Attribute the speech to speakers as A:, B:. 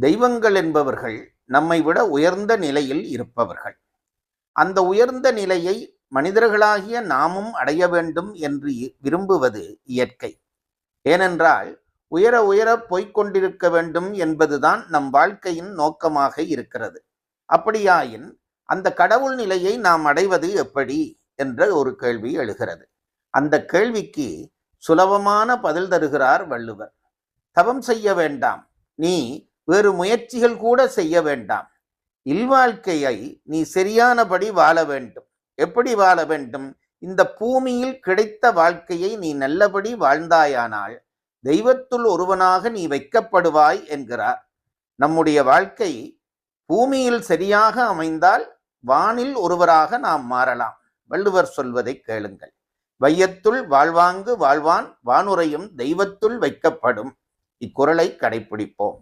A: தெய்வங்கள் என்பவர்கள் நம்மை விட உயர்ந்த நிலையில் இருப்பவர்கள். அந்த உயர்ந்த நிலையை மனிதர்களாகிய நாமும் அடைய வேண்டும் என்று விரும்புவது இயற்கை. ஏனென்றால் உயர உயர போய்க் கொண்டிருக்க வேண்டும் என்பதுதான் நம் வாழ்க்கையின் நோக்கமாக இருக்கிறது. அப்படியாயின் அந்த கடவுள் நிலையை நாம் அடைவது எப்படி? என்ற ஒரு கேள்வி எழுகிறது. அந்த கேள்விக்கு சுலபமான பதில் தருகிறார் வள்ளுவர். தவம் செய்ய வேண்டாம். நீ வேறு முயற்சிகள் கூட செய்ய வேண்டாம். இல்வாழ்க்கையை நீ சரியானபடி வாழ வேண்டும். எப்படி வாழ வேண்டும்? இந்த பூமியில் கிடைத்த வாழ்க்கையை நீ நல்லபடி வாழ்ந்தாயானால் தெய்வத்துள் ஒருவனாக நீ வைக்கப்படுவாய் என்கிறார். நம்முடைய வாழ்க்கை பூமியில் சரியாக அமைந்தால் வானில் ஒருவராக நாம் மாறலாம். வள்ளுவர் சொல்வதை கேளுங்கள். வையத்துள் வாழ்வாங்கு வாழ்வான் வானுரையும் தெய்வத்துள் வைக்கப்படும். இக்குறளை கடைபிடிப்போம்